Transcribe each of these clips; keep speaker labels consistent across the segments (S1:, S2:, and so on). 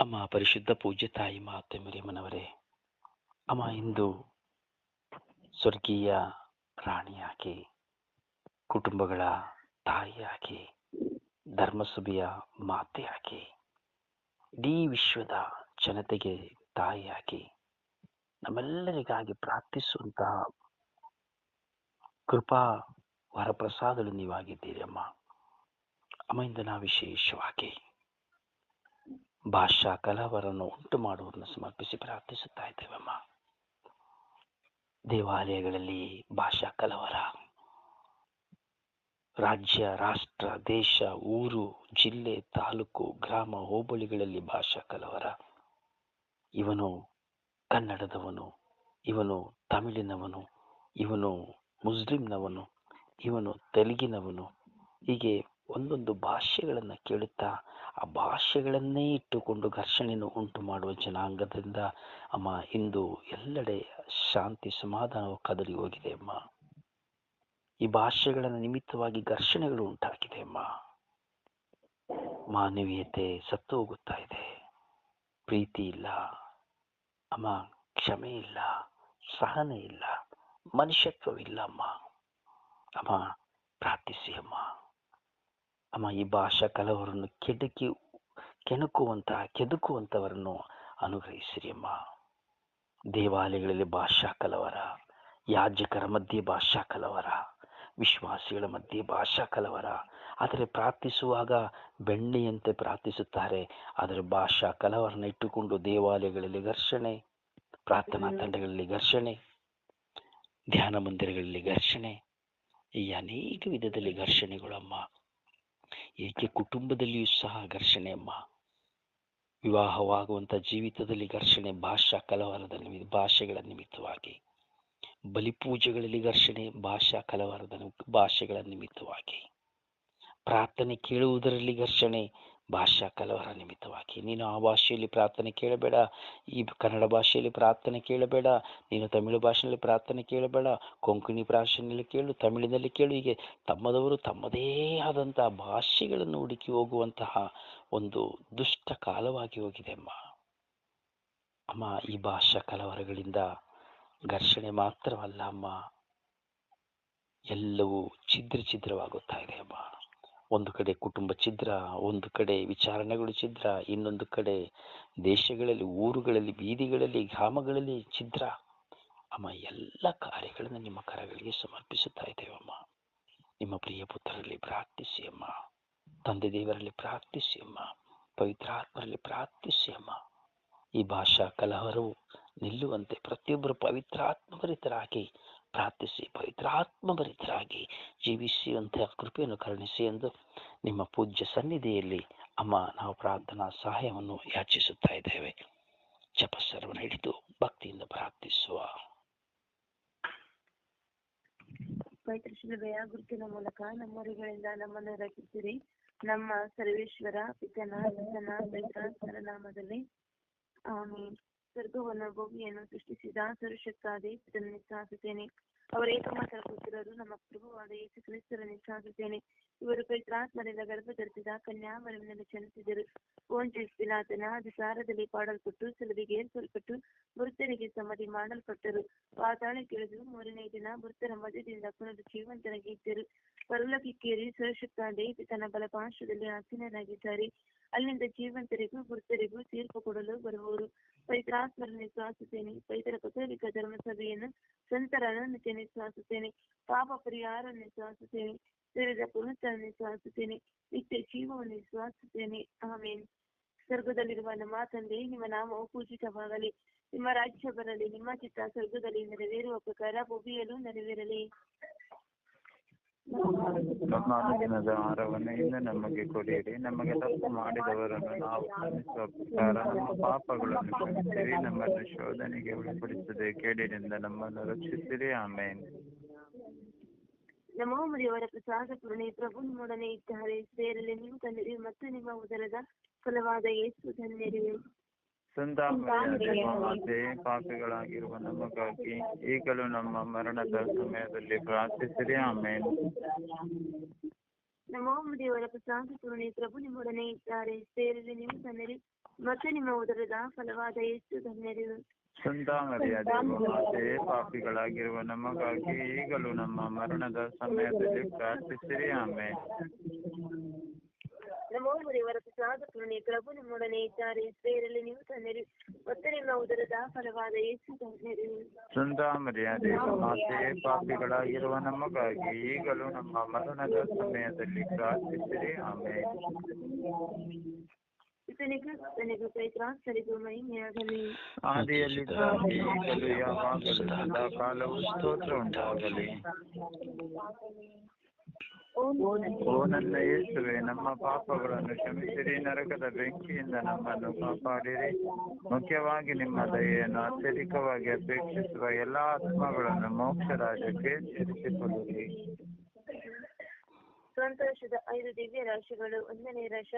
S1: ಅಮ್ಮ ಪರಿಶುದ್ಧ ಪೂಜ್ಯ ತಾಯಿ ಮಾತೆ ಮರಿಯಮ್ಮನವರೇ ಅಮ್ಮ ಇಂದು ಸ್ವರ್ಗೀಯ ರಾಣಿಯಾಗಿ, ಕುಟುಂಬಗಳ ತಾಯಿಯಾಗಿ, ಧರ್ಮಸಭೆಯ ಮಾತೆಯಾಗಿ, ಇಡೀ ವಿಶ್ವದ ಜನತೆಗೆ ತಾಯಿಯಾಗಿ ನಮ್ಮೆಲ್ಲರಿಗಾಗಿ ಪ್ರಾರ್ಥಿಸುವಂತಹ ಕೃಪಾ ವರಪ್ರಸಾದಗಳು ನೀವಾಗಿದ್ದೀರಿ ಅಮ್ಮ. ಅಮ್ಮ ಇಂದು ನಾವು ವಿಶೇಷವಾಗಿ ಭಾಷಾ ಕಲಾವರನ್ನು ಉಂಟು ಮಾಡುವುದನ್ನು ಸಮರ್ಪಿಸಿ ಪ್ರಾರ್ಥಿಸುತ್ತಾ ಇದ್ದೇವಮ್ಮ. ದೇವಾಲಯಗಳಲ್ಲಿ ಭಾಷಾ ಕಲವರ. ರಾಜ್ಯ, ರಾಷ್ಟ್ರ, ದೇಶ, ಊರು, ಜಿಲ್ಲೆ, ತಾಲೂಕು, ಗ್ರಾಮ, ಹೋಬಳಿಗಳಲ್ಲಿ ಭಾಷಾ ಕಲವರ. ಇವನು ಕನ್ನಡದವನು, ಇವನು ತಮಿಳಿನವನು, ಇವನು ಮುಸ್ಲಿಂನವನು, ಇವನು ತೆಲುಗಿನವನು. ಹೀಗೆ ಒಂದೊಂದು ಭಾಷೆಗಳನ್ನು ಕೇಳುತ್ತಾ ಆ ಭಾಷೆಗಳನ್ನೇ ಇಟ್ಟುಕೊಂಡು ಘರ್ಷಣೆಯನ್ನು ಉಂಟು ಮಾಡುವ ಜನಾಂಗದಿಂದ ಅಮ್ಮ, ಇಂದು ಎಲ್ಲೆಡೆ ಶಾಂತಿ ಸಮಾಧಾನವು ಕದಲಿ ಹೋಗಿದೆ ಅಮ್ಮ. ಈ ಭಾಷೆಗಳ ನಿಮಿತ್ತವಾಗಿ ಘರ್ಷಣೆಗಳು ಉಂಟಾಗಿದೆ ಅಮ್ಮ. ಮಾನವೀಯತೆ ಸತ್ತು ಹೋಗುತ್ತಾ ಇದೆ. ಪ್ರೀತಿ ಇಲ್ಲ. ಅಮ್ಮ, ಕ್ಷಮೆ ಇಲ್ಲ. ಸಹನೆ ಇಲ್ಲ. ಮನುಷ್ಯತ್ವವಿಲ್ಲ ಅಮ್ಮ. ಅಮ್ಮ, ಪ್ರಾರ್ಥಿಸಿ ಅಮ್ಮ. ಅಮ್ಮ ಈ ಭಾಷಾ ಕಲವರನ್ನು ಕೆಡಕಿ ಕೆಣಕುವಂತಹ ಕೆದಕುವಂಥವರನ್ನು ಅನುಗ್ರಹಿಸಿರಿ ಅಮ್ಮ. ದೇವಾಲಯಗಳಲ್ಲಿ ಭಾಷಾ ಕಲವರ ಯಾಜಕರ ಮಧ್ಯೆ ಭಾಷಾ ಕಲವರ ವಿಶ್ವಾಸಿಗಳ ಮಧ್ಯೆ ಭಾಷಾ ಕಲವರ. ಆದರೆ ಪ್ರಾರ್ಥಿಸುವಾಗ ಬೆಣ್ಣೆಯಂತೆ ಪ್ರಾರ್ಥಿಸುತ್ತಾರೆ ಆದರೆ ಭಾಷಾ ಕಲವರನ್ನ ಇಟ್ಟುಕೊಂಡು ದೇವಾಲಯಗಳಲ್ಲಿ ಘರ್ಷಣೆ ಪ್ರಾರ್ಥನಾ ತಂಡಗಳಲ್ಲಿ ಘರ್ಷಣೆ ಧ್ಯಾನ ಮಂದಿರಗಳಲ್ಲಿ ಘರ್ಷಣೆ ಈ ಅನೇಕ ವಿಧದಲ್ಲಿ ಘರ್ಷಣೆಗಳಮ್ಮ ಏಕೆ ಕುಟುಂಬದಲ್ಲಿಯೂ ಸಹ ಘರ್ಷಣೆ ಅಮ್ಮ ವಿವಾಹವಾಗುವಂಥ ಜೀವಿತದಲ್ಲಿ ಘರ್ಷಣೆ ಭಾಷಾ ಕಲವರದ ನಿಮಿತ್ತ ಭಾಷೆಗಳ ನಿಮಿತ್ತವಾಗಿ, ಬಲಿಪೂಜೆಗಳಲ್ಲಿ ಘರ್ಷಣೆ ಭಾಷಾ ಕಲವರದ ಭಾಷೆಗಳ ನಿಮಿತ್ತವಾಗಿ, ಪ್ರಾರ್ಥನೆ ಕೇಳುವುದರಲ್ಲಿ ಘರ್ಷಣೆ ಭಾಷಾ ಕಲವರ ನಿಮಿತ್ತವಾಗಿ. ನೀನು ಆ ಭಾಷೆಯಲ್ಲಿ ಪ್ರಾರ್ಥನೆ ಕೇಳಬೇಡ, ಈ ಕನ್ನಡ ಭಾಷೆಯಲ್ಲಿ ಪ್ರಾರ್ಥನೆ ಕೇಳಬೇಡ, ನೀನು ತಮಿಳು ಭಾಷೆಯಲ್ಲಿ ಪ್ರಾರ್ಥನೆ ಕೇಳಬೇಡ, ಕೊಂಕಣಿ ಭಾಷೆಯಲ್ಲಿ ಕೇಳು, ತಮಿಳಿನಲ್ಲಿ ಕೇಳು. ಹೀಗೆ ತಮ್ಮದವರು ತಮ್ಮದೇ ಆದಂತಹ ಭಾಷೆಗಳನ್ನು ಹುಡುಕಿ ಹೋಗುವಂತಹ ಒಂದು ದುಷ್ಟ ಕಾಲವಾಗಿ ಹೋಗಿದೆ ಅಮ್ಮ. ಅಮ್ಮ, ಈ ಭಾಷಾ ಕಲವರಗಳಿಂದ ಘರ್ಷಣೆ ಮಾತ್ರವಲ್ಲ ಅಮ್ಮ, ಎಲ್ಲವೂ ಛಿದ್ರ ಛಿದ್ರವಾಗುತ್ತಾ ಇದೆ ಅಮ್ಮ. ಒಂದು ಕಡೆ ಕುಟುಂಬ ಛಿದ್ರ, ಒಂದು ಕಡೆ ವಿಚಾರಣೆಗಳು ಛಿದ್ರ, ಇನ್ನೊಂದು ಕಡೆ ದೇಶಗಳಲ್ಲಿ, ಊರುಗಳಲ್ಲಿ, ಬೀದಿಗಳಲ್ಲಿ, ಗ್ರಾಮಗಳಲ್ಲಿ ಛಿದ್ರ. ಅಮ್ಮ, ಎಲ್ಲ ಕಾರ್ಯಗಳನ್ನು ನಿಮ್ಮ ಕರಗಳಿಗೆ ಸಮರ್ಪಿಸುತ್ತಾ ಇದ್ದೇವಮ್ಮ ನಿಮ್ಮ ಪ್ರಿಯ ಪುತ್ರರಲ್ಲಿ ಪ್ರಾರ್ಥಿಸಿ ಅಮ್ಮ. ತಂದೆ ದೇವರಲ್ಲಿ ಪ್ರಾರ್ಥಿಸಿ ಅಮ್ಮ. ಪವಿತ್ರಾತ್ಮರಲ್ಲಿ ಪ್ರಾರ್ಥಿಸಿ ಅಮ್ಮ. ಈ ಭಾಷಾ ಕಲಹರು ನಿಲ್ಲುವಂತೆ ಪ್ರತಿಯೊಬ್ಬರು ಪವಿತ್ರಾತ್ಮಭರಿತರಾಗಿ ಪ್ರಾರ್ಥಿಸಿ ಪವಿತ್ರಾತ್ಮಭರಿತರಾಗಿ ಜೀವಿಸುವಂತಹ ಕೃಪೆಯನ್ನು ಕರುಣಿಸಿ ಎಂದು ನಿಮ್ಮ ಪೂಜ್ಯ ಸನ್ನಿಧಿಯಲ್ಲಿ ಅಮ್ಮ, ನಾವು ಪ್ರಾರ್ಥನಾ ಸಹಾಯವನ್ನು ಯಾಚಿಸುತ್ತಾ ಇದ್ದೇವೆ. ಜಪಸ್ವರವನ್ನು ಹಿಡಿದು ಭಕ್ತಿಯಿಂದ ಪ್ರಾರ್ಥಿಸುವ.
S2: ಪವಿತ್ರ ಶಿಲುಬೆಯ ಗುರುತಿನ ಮೂಲಕ ನಮ್ಮವರಿಗಳಿಂದ ನಮ್ಮನ್ನು ರಕ್ಷಿಸಿರಿ. ನಮ್ಮ ಸರ್ವೇಶ್ವರ, ಪಿತನ ಪಿತನ ಪವಿತ್ರಾತ್ಮರ ನಾಮದಲ್ಲಿ ಆಮೀನ್. ಸ್ವರ್ಗವನ್ನು ಭೂಮಿಯನ್ನು ಸೃಷ್ಟಿಸಿದ ಸುರಕ್ಷಕ್ಕಾಗಿ ಇದನ್ನು ನಿಶ್ವಾಸುತ್ತೇನೆ ಅವರ ಏಕಮಾತ್ರ ಪುತ್ರರು ನಮ್ಮ ಪ್ರಭುವಾದ ಯೇಸು ಕ್ರಿಸ್ತರ ನಿಶ್ವಾಸುತ್ತೇನೆ ಇವರು ಪವಿತ್ರಾತ್ಮರಿಂದ ಗರ್ಭ ಧರಿಸಿದ ಕನ್ಯಾಮರವಿನಲ್ಲಿ ಚಲಿಸಿದರು ಓಂಜಿಸ್ ಪಿಲಾತನ ಅಧಿಕಾರದಲ್ಲಿ ಪಾಡಲ್ಪಟ್ಟು ಸಲುವಿಗೆ ಏರ್ಪಲ್ಪಟ್ಟು ಮೃತರಿಗೆ ಸಮಾಧಿ ಮಾಡಲ್ಪಟ್ಟರು ಪಾತಾಳಕ್ಕೆ ಇಳಿದು ಮೂರನೇ ದಿನ ಮೃತರ ಮಧ್ಯದಿಂದ ಪುನರ್ ಜೀವಂತರಾಗಿ ಇದ್ದರು ಪರಲೋಕಕ್ಕೇರಿ ಸರ್ವಶಕ್ತಾದಿ ತನ್ನ ಬಲಪಾರ್ಶ್ವದಲ್ಲಿ ಆಸೀನರಾಗಿದ್ದಾರೆ ಅಲ್ಲಿಂದ ಜೀವಂತರಿಗೂ ಮೃತರಿಗೂ ತೀರ್ಪು ಕೊಡಲು ಬರುವವರು ಪವಿತ್ರಾತ್ಮರನ್ನು ಶ್ವಾಸುತ್ತೇನೆ ಪವಿತ್ರ ಕಥೋಲಿಕ ಧರ್ಮಸಭೆಯನ್ನು ಸಂತರನನ್ನು ಶ್ವಾಸುತ್ತೇನೆ ಪಾಪ ಪರಿಹಾರವನ್ನು ಶ್ವಾಸುತ್ತೇನೆ ಸೇರಿದ ಪುನಃತರನ್ನು ಶ್ವಾಸುತ್ತೇನೆ ನಿತ್ಯ ಜೀವವನ್ನು ಶ್ವಾಸುತ್ತೇನೆ ಆಮೇನ್ ಸ್ವರ್ಗದಲ್ಲಿರುವ ನಮ್ಮ ತಂದೆ ನಿಮ್ಮ ನಾಮವು ಪೂಜಿತವಾಗಲಿ ನಿಮ್ಮ ರಾಜ್ಯ ಬರಲಿ ನಿಮ್ಮ ಚಿತ್ತ ಸ್ವರ್ಗದಲ್ಲಿ ನೆರವೇರುವ ಪ್ರಕಾರ ಭೂಮಿಯಲ್ಲೂ ನೆರವೇರಲಿ
S3: ಅನುದಿನದ ಆಹಾರವನ್ನು ನಮಗೆ ಕೊಡಿರಿ. ನಮಗೆ ತಪ್ಪು ಮಾಡಿದವರನ್ನು ನಾವು ಕ್ಷಮಿಸುವ ಪ್ರಕಾರ ನಮ್ಮ ಪಾಪಗಳನ್ನು ಕ್ಷಮಿಸಿರಿ. ನಮ್ಮನ್ನು ಶೋಧನೆಗೆ ಒಳಪಡಿಸದೆ ಕೇಡಿನಿಂದ ನಮ್ಮನ್ನು ರಕ್ಷಿಸಿರಿ. ಆಮೇನ್.
S2: ನಮ್ಮ ಮುರಿಯವರ ಪ್ರಸಾದ ಪೂರ್ಣಿ ಪ್ರಭು ನಿಮ್ಮೊಡನೆ ಇದ್ದಾರೆ. ಸೇರಲಿ ನೀವು ತಂದಿರಿ ಮತ್ತು ನಿಮ್ಮ ಉದರದ ಫಲವಾದ ಯೇಸು ಧನ್ಯರಿವೆ
S3: ಮಾತೆ ಪಾಪಿಗಳಾಗಿರುವ ನಮಗಾಗಿ ಈಗಲೂ ನಮ್ಮ ಮರಣದ ಸಮಯದಲ್ಲಿ ಪ್ರಾರ್ಥಿಸಿರಿ. ಆಮೇಲೆ
S2: ನಮ್ಮ ದೇವರ ಪ್ರಸಾದ ಪೂರ್ಣಿ ಪ್ರಭು ನಿಮ್ಮೊಡನೆ ಇದ್ದಾರೆ. ಸೇರಲಿ ನೀವು ತಂದಿರಿ ಮತ್ತೆ ನಿಮ್ಮ ಉದರದ ಫಲವಾದ ಎಷ್ಟು ಧನ್ಯರು
S4: ಸಂತಾಮರಿಯ ದೇವಮಾತೆ ಪಾಪಿಗಳಾಗಿರುವ ನಮಗಾಗಿ ಈಗಲೂ ನಮ್ಮ ಮರಣದ ಸಮಯದಲ್ಲಿ ಪ್ರಾರ್ಥಿಸಿರಿ. ಆಮೇಲೆ
S2: ನಮೋ ಮುರಿಯವರ ಪ್ರಸಾದ ಪೂರ್ಣಿ ಪ್ರಭು ನಿಮ್ಮೊಡನೆ ಇದ್ದಾರೆ. ಸ್ತ್ರೀಯರಲ್ಲಿ ನೀವು ತಂದಿರಿ ಮತ್ತೆ ನಿಮ್ಮ ಉದರದ ಫಲವಾದ ಯೇಸು ಧನ್ಯರು
S4: ಸಂತಾಮರಿಯ ದೇವಮಾತೆ ಪಾಪಿಗಳಾಗಿರುವ ನಮಗಾಗಿ ಈಗಲೂ ನಮ್ಮ ಮರಣದ ಸಮಯದಲ್ಲಿ ಪ್ರಾರ್ಥಿಸಿರಿ. ಆಮೇಲೆ
S2: ಇತನಿಗೂ ತನಿಗೂ ಪೈತ್ರಾಸ್ತರಿಗೂ ಮಹಿಮೆಯಾಗಲಿ.
S4: ಆದಿಯಲ್ಲಿದ್ದ ಈಗಲೂ ಯಾವಾಗಲೂ ಸದಾ ಕಾಲವು ಸ್ತೋತ್ರ ಉಂಟಾಗಲಿ ಓ ನನ್ನ ಯೇಸುವೆ ನಮ್ಮ ಪಾಪಗಳನ್ನು ಕ್ಷಮಿಸಿರಿ. ನರಕದ ಬೆಂಕಿಯಿಂದ ನಮ್ಮನ್ನು ಕಾಪಾಡಿರಿ. ಮುಖ್ಯವಾಗಿ ನಿಮ್ಮ ದಯೆಯನ್ನು ಅತ್ಯಧಿಕವಾಗಿ ಅಪೇಕ್ಷಿಸುವ ಎಲ್ಲಾ ಆತ್ಮಗಳನ್ನು ಮೋಕ್ಷ ರಾಜ್ಯಕ್ಕೆ ಸೇರಿಸಿಕೊಳ್ಳಿರಿ
S2: ಸಂತೋಷದ ಐದು ದಿವ್ಯ ರಾಶಿಗಳು. ಒಂದನೇ ರಾಶ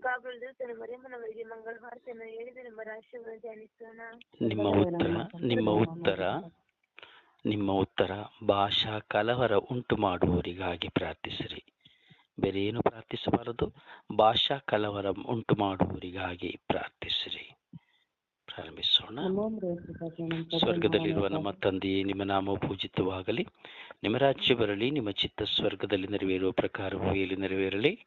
S2: ಕಾಬಲ್ ದೂತನ ಮರೆಮನವರಿಗೆ ಮಂಗಳವಾರತೆಯನ್ನು ಹೇಳಿದ. ನಮ್ಮ ರಾಶಿಯನ್ನು ಧ್ಯಾನಿಸೋಣ.
S1: ನಿಮ್ಮ ಉತ್ತರ ನಿಮ್ಮ ಉತ್ತರ. ನಿಮ್ಮ ಉತ್ತರ ಭಾಷಾ ಕಲವರ ಉಂಟು ಮಾಡುವವರಿಗಾಗಿ ಪ್ರಾರ್ಥಿಸಿರಿ. ಬೇರೆ ಏನು ಪ್ರಾರ್ಥಿಸಬಾರದು. ಭಾಷಾ ಕಲವರ ಉಂಟು ಮಾಡುವವರಿಗಾಗಿ ಪ್ರಾರ್ಥಿಸಿರಿ. ಪ್ರಾರಂಭಿಸೋಣ. ಸ್ವರ್ಗದಲ್ಲಿರುವ ನಮ್ಮ ತಂದೆಯೇ, ನಿಮ್ಮ ನಾಮ ಪೂಜಿತವಾಗಲಿ. ನಿಮ್ಮ ರಾಜ್ಯ ಬರಲಿ, ನಿಮ್ಮ ಚಿತ್ತ ಸ್ವರ್ಗದಲ್ಲಿ ನೆರವೇರುವ ಪ್ರಕಾರವೂ ಇಲ್ಲಿ ನೆರವೇರಲಿ.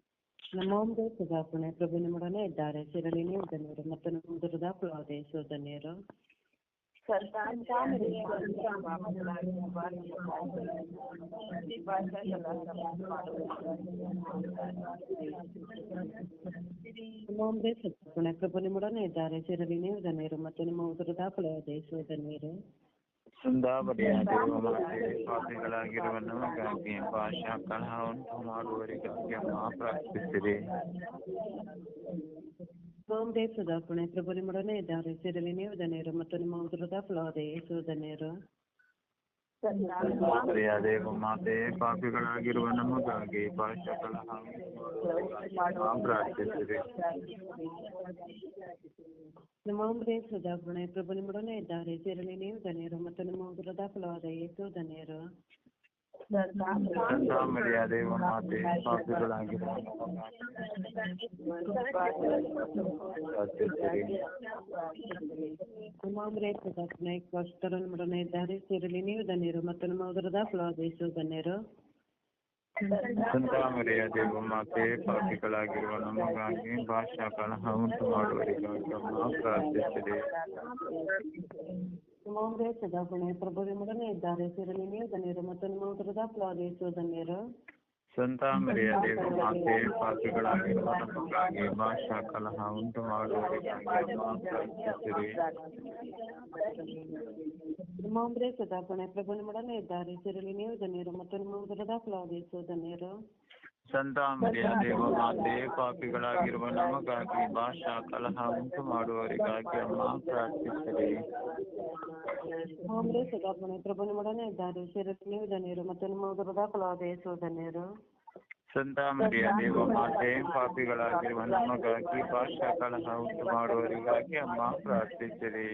S5: ನಮ್ಮ ಮೃತ ದಾಖಲೆ ಪ್ರಭು ನಮ್ಮೊಡನೆ ಇದ್ದಾರೆ. ಸೇರಲಿ ನೀವು ಧನ್ಯರು ಮತ್ತು ನಮ್ಮ ಉದರ ದಾಖಲಾದ ಯೇಸು ಧನ್ಯರು ನಮ್ಮ ಮೃತ ದಾಖಲೆ ಪ್ರಭು ನಿಮ್ಮೊಡನೆ ಇದ್ದಾರೆ. ಸೇರಲಿ ನೀವು ಧನ್ಯರು ಮತ್ತು ನಿಮ್ಮ ಉದರ ದಾಖಲಾದ ಯೇಸು ಧನ್ಯರು
S4: ದೇವಮಾತೆ ಪಾಪಿಗಳಾಗಿರುವ ನಮಗಾಗಿ ಭಾಷಾ ಕಲಹ ಉಂಟು ಮಾಡುವವರಿಗಾಗಿ ಪ್ರಾರ್ಥಿಸಿರಿ.
S5: ಓಂ ಸುಧಾಪಣೆ ಪ್ರಭು ನಿಮ್ಮೊಡನೆ ಇದ್ದಾರೆ ಸಿರಲಿ ನೀವು ಧನ್ಯರು ಮತ್ತು ನಿಮ್ಮ ಉದರದ ಫಲವಾದ ಯೇಸು ಧನ್ಯರು
S4: ಸಂದಾವರಿಯ ದೇವಮಾತೆ ಪಾಪಿಗಳಾಗಿರುವ ನಮಗಾಗಿ ಪಾಶಗಳ ಪ್ರಾರ್ಥಿಸಿದೆ
S5: ನಮ್ಮ ಸದಾಪುಣೆ ಪ್ರಭು ನಿಮ್ಮೊಡನೆ ಇದ್ದಾರೆ. ಸೇರಲಿ ನೀವು ಧನ್ಯರು ಮತ್ತು ನಿಮ್ಮ ಉದರದ ಫಲವಾದ ಯೇಸು ಧನ್ಯರು.
S4: ಸಂದಾಮರಿಯ ದೇವಮಾತೆ
S5: ನೀವು ಧನ್ಯರು ಮತ್ತು ನಮ್ಮ ಉದರದ ಫಲವಾದ ಯೇಸು ಧನ್ಯರು
S4: ಸಂತಾಮರಿಯ ದೇವಮಾತೆ ಪಾಪಿಗಳಾಗಿರುವ ನಮಗಾಗಿ ಭಾಷಾ ಕಲಹ ಉಂಟು ಮಾಡುವರಿಗಾಗಿ ಅಮ್ಮ ಪ್ರಾರ್ಥಿಸಿರಿ
S5: ನಮ್ಮ ಸದಾಪಣೆ ದೇವ್ ಸದಾಪುಣೆ ಪ್ರಭು ನಿಮ್ಮೊಡನೆ ಇದ್ದಾರೆ. ಸಿರಲಿ ನೀವು ಧನ್ಯರು ಮತ್ತು ನಿಮ್ಮ ಉದರದ ಫಲವಾದ ಯೇಸು ಧನ್ಯರು
S4: ಸಂತಾಮರಿಯ ದೇವಮಾತೆ ಪಾಪಿಗಳಾಗಿರುವ ನಮಗಾಗಿ ಭಾಷಾ ಕಲಹ ಉಂಟು
S5: ನಿಮ್ಮ ಒಬ್ಬರೇ ಸದಾಪಣೆ ಪ್ರಭು ನಿಮ್ಮೊಡನೆ ಇದ್ದಾರೆ. ಸಿರಲಿ ನೀವು ಧನ್ಯರು ಮತ್ತು ನಿಮ್ಮ ಉದರದ ಫಲವಾದ ಯೇಸು
S4: ಸಂತಾಮರಿಯ ದೇವಮಾತೆ ಪಾಪಿಗಳಾಗಿರುವ ನಮಗಾಗಿ ಭಾಷಾ ಕಲಹ ಉಂಟು ಮಾಡುವವರಿಗಾಗಿ ಅಮ್ಮ ಪ್ರಾರ್ಥಿಸಿರಿ.
S5: ಒಬ್ಬರೇ ಸದಾಪಣೆ ಪ್ರಭು ನಿಮ್ಮೊಡನೆ ಇದ್ದಾರೆ. ಸೇರಲಿ ನೀವು ಧನ್ಯರು ಮತ್ತು ನಿಮ್ಮ ಉದರದ ಫಲವಾದ ಯೇಸು ಧನ್ಯರು.
S4: ಸಂತಾಮರಿಯ ದೇವಮಾತೆ ಪಾಪಿಗಳಾಗಿರುವ ನಮಗಾಗಿ ಭಾಷಾ ಕಲಹ ಉಂಟು ಮಾಡುವವರಿಗಾಗಿ ಅಮ್ಮ ಪ್ರಾರ್ಥಿಸಿರಿ.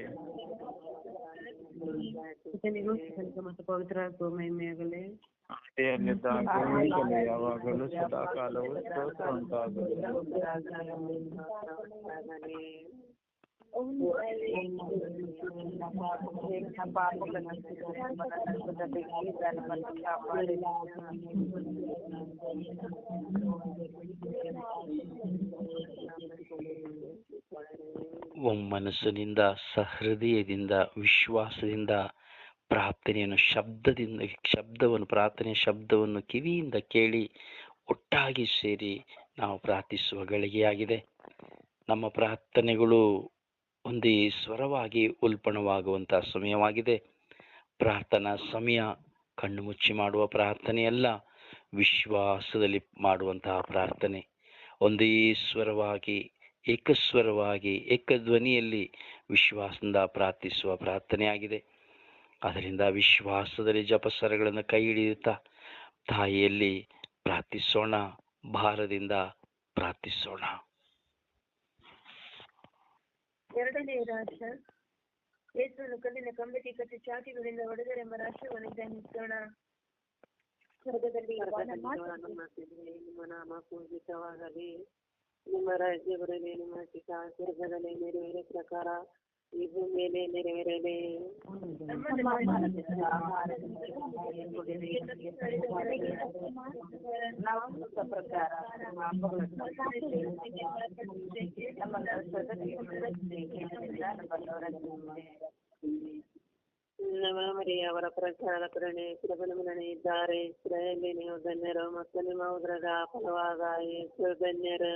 S5: ಮತ್ತು ಪವಿತ್ರ ಮಹಿಮೆಯಾಗಲಿ.
S4: ಆದಿಯಲ್ಲಿದ್ದಾಗ ಈಗಲೂ ಯಾವಾಗಲೂ ಸದಾ ಕಾಲವು ಸ್ತೋತ್ರ ಉಂಟಾಗಲಿ
S1: ಒಮ್ಮನಸ್ಸಿನಿಂದ ಸಹೃದಯದಿಂದ ವಿಶ್ವಾಸದಿಂದ ಪ್ರಾರ್ಥನೆಯನ್ನು ಶಬ್ದದಿಂದ ಶಬ್ದವನ್ನು ಪ್ರಾರ್ಥನೆ ಶಬ್ದವನ್ನು ಕಿವಿಯಿಂದ ಕೇಳಿ ಒಟ್ಟಾಗಿ ಸೇರಿ ನಾವು ಪ್ರಾರ್ಥಿಸುವ ಗಳಿಗೆಯಾಗಿದೆ ನಮ್ಮ ಪ್ರಾರ್ಥನೆಗಳು ಒಂದೇ ಸ್ವರವಾಗಿ ಉಲ್ಪಣವಾಗುವಂತಹ ಸಮಯವಾಗಿದೆ. ಪ್ರಾರ್ಥನಾ ಸಮಯ, ಕಣ್ಣು ಮುಚ್ಚಿ ಮಾಡುವ ಪ್ರಾರ್ಥನೆಯಲ್ಲ ವಿಶ್ವಾಸದಲ್ಲಿ ಮಾಡುವಂತಹ ಪ್ರಾರ್ಥನೆ. ಒಂದೇ ಸ್ವರವಾಗಿ, ಏಕಸ್ವರವಾಗಿ, ಏಕಧ್ವನಿಯಲ್ಲಿ ವಿಶ್ವಾಸದಿಂದ ಪ್ರಾರ್ಥಿಸುವ ಪ್ರಾರ್ಥನೆಯಾಗಿದೆ ಅದರಿಂದ ವಿಶ್ವಾಸದಲ್ಲಿ ಜಪಸರಗಳನ್ನು ಕೈ ಹಿಡಿಯುತ್ತಾ ತಾಯಿಯಲ್ಲಿ ಪ್ರಾರ್ಥಿಸೋಣ ಭಾರದಿಂದ ಪ್ರಾರ್ಥಿಸೋಣ.
S2: ಎರಡನೇ ರಾಶ ಯೇಸುವನ್ನು ಕಲ್ಲಿನ ಕಂಬಕ್ಕೆ ಕಟ್ಟಿ ಚಾಟಿಗಳಿಂದ ಹೊಡೆದರೆಂಬ ರಾಷ್ಟ್ರವನ್ನು ಧ್ಯಾನಿಸೋಣ. ಸ್ವರ್ಗದಲ್ಲಿ
S6: ನಮ್ಮ ನಾಮ ಪೂಜಿತವಾಗಲಿ. ನಿಮ್ಮ ರಾಜ್ಯ ಬರಲಿ ನಿಮ್ಮ ಚಿತ್ತ ಸ್ವರ್ಗದಲ್ಲಿ ನೆರವೇರೋ ಪ್ರಕಾರ ಈ ಭೂಮಿಯಲ್ಲಿ ನೆರವೇರಲಿ ನಮ್ಮ ಮರಿಯ ಅವರ ಪ್ರಸಾದ ಕರುಣೆ ಪ್ರಬಲಮನೆ ಇದ್ದಾರೆ ಇಸ್ರಾಯೇಲಿ ನೀವು ಧನ್ಯರು ಮತ್ತು ನಿಮ್ಮ ಉದ್ರದ ಫಲವಾದ ಯೇಸು ಧನ್ಯರು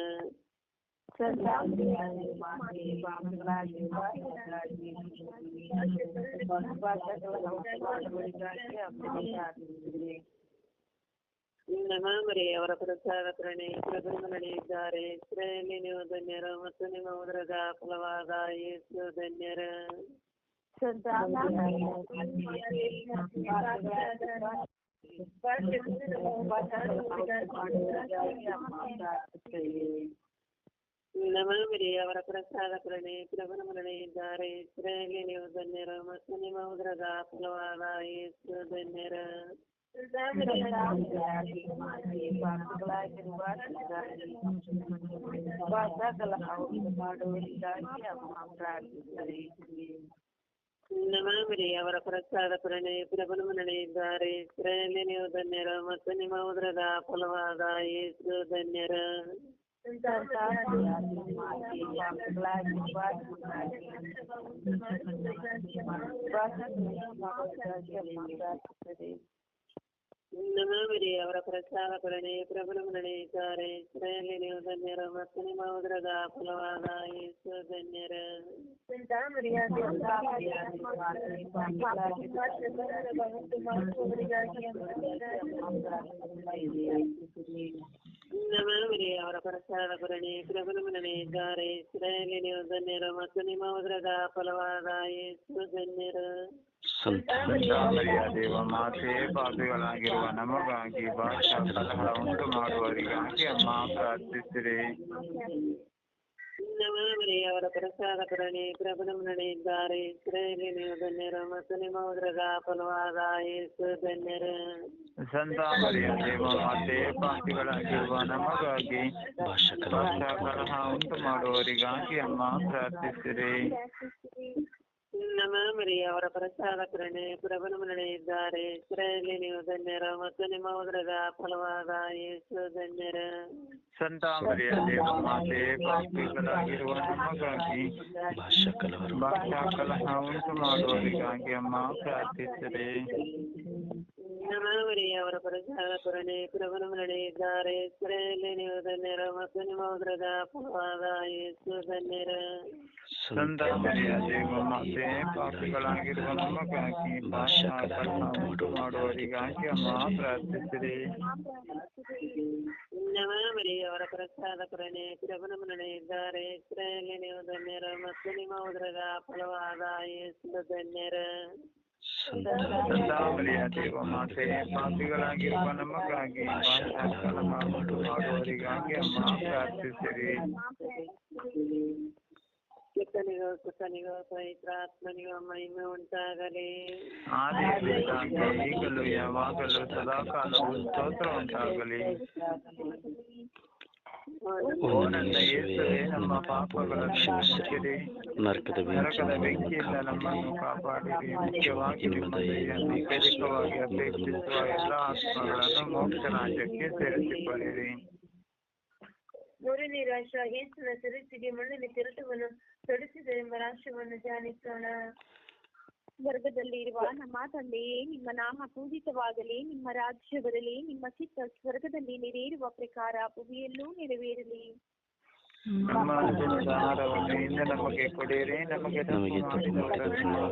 S6: ನಮ್ಮ ಮರಿಯ ಅವರ ಪ್ರಸಾದ ಕರುಣೆ ಪ್ರಬಲಮನೆ ಇದ್ದಾರೆ ಇಸ್ರಾಯೇಲಿ ನೀವು ಧನ್ಯರು ಮತ್ತು ನಿಮ್ಮ ಉದ್ರದ ಫಲವಾದ ಯೇಸು ಧನ್ಯರು ನಮ್ಮ ಮರಿಯ ಅವರ ಪ್ರಸಾದ ಕರುಣೆ ಪ್ರಬಲಮನೆ ಇದ್ದಾರೆ ಇಸ್ರಾಯೇಲಿ ನೀವು ಧನ್ಯರು ಮತ್ತು ನಿಮ್ಮ ಉದ್ರದ ಫಲವಾದ ಯೇಸು ಧನ್ಯರು ನಮ್ಮ ಮರಿಯ ಅವರ ಪ್ರಸಾದ ಕರುಣೆ ಪ್ರಬಲಮನೆ ಇದ್ದಾರೆ ಇಸ್ರಾಯೇಲಿ ನೀವು ಧನ್ಯರು ಮತ್ತು ನಿಮ್ಮ ಉದ್ರದ ಫಲವಾದ ಯೇಸು ಧನ್ಯರು ನಮ್ಮ ಮರಿಯ ಅವರ ಪ್ರಸಾದ ಕರುಣೆ ಪ್ರಬಲಮನೆ ಇದ್ದಾರೆ ಇಸ್ರಾಯೇಲಿ ನೀವು ಧನ್ಯರು ಮತ್ತು ನಿಮ್ಮ ಉದ್ರದ ಫಲವಾದ ಯೇಸು ಧನ್ಯರು ನಮ್ಮ ಮರಿಯ ಅವರ ಪ್ರಸಾದ ಕರುಣೆ ಪ್ರಬಲಮನೆ ಇದ್ದಾರೆ ಇಸ್ರಾಯೇಲಿ ನೀವು ಧನ್ಯರು ಮತ್ತು ನಿಮ್ಮ ಉದ್ರದ ಫಲವಾದ ಯೇಸು ಧನ್ಯರು
S3: ಸಂತಾಮರಿಯ ದೇವ ಮಾತೆ ಪಾಪಿಗಳಾಗಿರುವ ನಮಗಾಗಿ ಭಾಷಾ ಕಲಹ ಉಂಟು ಮಾಡುವವರಿಗಾಗಿ ಅಮ್ಮ ಪ್ರಾರ್ಥಿಸಿರಿ
S2: ನಮ್ಮ ಮನೆಯ ಅವರ ಪ್ರಸಾದ ಕರುಣೆ ಪ್ರಬಲಮನೆ ಇದ್ದಾರೆ ಇಸ್ರಾಯೇಲಿ ನೀವು ಧನ್ಯರು ಮತ್ತು ನಿಮ್ಮ ಉದರದ ಫಲವಾದ ಯೇಸು ಧನ್ಯರು
S3: ಸಂತಾಮರಿಯ ದೇವ ಮಾತೆ ಪಾಪಿಗಳಾಗಿರುವ ನಮಗಾಗಿ
S1: ಭಾಷಾ
S3: ಭಾಷಾ ಕಲಹ ಉಂಟು ಮಾಡುವವರಿಗಾಗಿ ಅಮ್ಮ ಪ್ರಾರ್ಥಿಸಿರಿ
S2: ನಮ್ಮ ಮರಿಯ ಅವರ ಪ್ರಸಾದ ಕರುಣೆ ಪ್ರಬಲಮನೆ ಇದ್ದಾರೆ. ಇಸ್ರಾಯೇಲಿ ನೀವು ಧನ್ಯರು ಮತ್ತು ನಿಮ್ಮ ಉದರದ ಫಲವಾದ ಯೇಸು ಧನ್ಯರ.
S3: ಸಂತಾಮರಿಯ ದೇವ ಮಾತೆ ಪಾಪಿಗಳಾಗಿರುವ ನಮಗಾಗಿ
S1: ಭಾಷಾ
S3: ಕಲಹ ಉಂಟು ಮಾಡುವವರಿಗಾಗಿ ಅಮ್ಮ ಪ್ರಾರ್ಥಿಸಿರಿ.
S2: ನಮ್ಮ ಅವರ ಪ್ರಸಾದ ಕರುಣೆ ಪ್ರಬಲಮನೆ ಇದ್ದಾರೆ ಇಸ್ರಾಯೇಲಿ ನೀವು ಧನ್ಯರ ಮತ್ತು ನಿಮ್ಮ ಉದರದ ಫಲವಾದ ಯೇಸು ಧನ್ಯರ
S3: ಪಾಪಿಗಳಾಗಿರುವ ಉಂಟು ಮಾಡುವವರಿಗಾಗಿ ಅಮ್ಮ ಪ್ರಾರ್ಥಿಸಿರಿ.
S2: ನಮ್ಮ ಅವರ ಪ್ರಸಾದ ಕರುಣೆ ಪ್ರಬಲಮನೆ ಇದ್ದಾರೆ ಇಸ್ರಾಯೇಲಿ ನೀವು ಧನ್ಯರ ಮತ್ತು ನಿಮ್ಮ ಉದರದ ಫಲವಾದ ಯೇಸು ಧನ್ಯರು
S3: ಸಂತಾಮರಿಯ ದೇವ ಮಾತೆ ಪಾಪಿಗಳಾಗಿರುವ ನಮಗಾಗಿ ಭಾಷಾ ಕಲಹ ಉಂಟು ಮಾಡುವವರಿಗಾಗಿ ಅಮ್ಮ ಪ್ರಾರ್ಥಿಸಿರಿ.
S2: ಪಿತನಿಗೋ ಸುತನಿಗೋ ಪವಿತ್ರಾತ್ಮನಿಗೋ ಮಹಿಮೆ ಉಂಟಾಗಲಿ.
S3: ಆದಿಯಿಂದಾಗಿ ಈಗಲೂ ಯಾವಾಗಲೂ ಸದಾಕಾಲವೂ ಸ್ತೋತ್ರ ಉಂಟಾಗಲಿ. ಓ ನನ್ನ ಯೇಸುವೆ ನಮ್ಮ ಪಾಪಗಳನ್ನು ಕ್ಷಮಿಸಿರಿ
S1: ನರಕದ
S3: ಬೆಂಕಿಯಿಂದ ನಮ್ಮನ್ನು ಕಾಪಾಡಿರಿ. ಮುಖ್ಯವಾಗಿ ನಿಮ್ಮ ದಯೆಯನ್ನು ಅತ್ಯಧಿಕವಾಗಿ ಅಪೇಕ್ಷಿಸುವ ಎಲ್ಲ ಆತ್ಮಗಳನ್ನು ಮೋಕ್ಷ ರಾಜ್ಯಕ್ಕೆ ಸೇರಿಸಿಕೊಳ್ಳಿರಿ.
S2: ಮೂರನೇ ರಾಷ್ಟ್ರ ಯೇಸುವಿನ ಮಣ್ಣಿನ ರಾಷ್ಟ್ರವನ್ನು ಧ್ಯಾನಿಸೋಣ.
S7: ಸ್ವರ್ಗದಲ್ಲಿ ಇರುವ ನಮ್ಮ ತಂದೆಯೇ, ನಿಮ್ಮ ನಾಮ ಪೂಜಿತವಾಗಲಿ, ನಿಮ್ಮ ರಾಜ್ಯ ಬರಲಿ, ನಿಮ್ಮ ಚಿತ್ತ ಸ್ವರ್ಗದಲ್ಲಿ ನೆರವೇರುವ ಪ್ರಕಾರ ಭೂಮಿಯಲ್ಲೂ ನೆರವೇರಲಿ.
S3: ನಮ್ಮ ಆಹಾರವನ್ನು ಇಂದು ನಮಗೆ ಕೊಡಿರಿ ನಮಗೆ